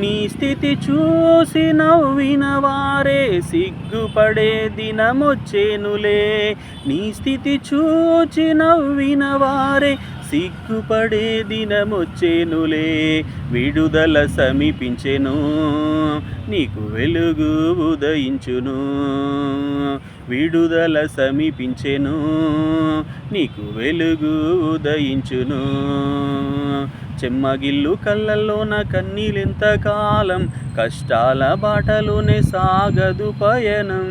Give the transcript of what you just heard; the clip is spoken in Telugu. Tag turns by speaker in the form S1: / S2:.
S1: నీ స్థితి చూసి నవ్విన వారే సిగ్గుపడే దినమొచ్చేనులే. నీ స్థితి చూచి నవ్విన వారే సిగ్గుపడే దినమొచ్చేనులే. విడుదల సమీపించెను నీకు వెలుగు ఉదయించును. విడుదల సమీపించెను నీకు వెలుగు ఉదయించును. చెమ్మగిల్లు కళ్ళల్లోన కన్నీలెంత కాలం కష్టాల బాటలోనే సాగదు పయనం.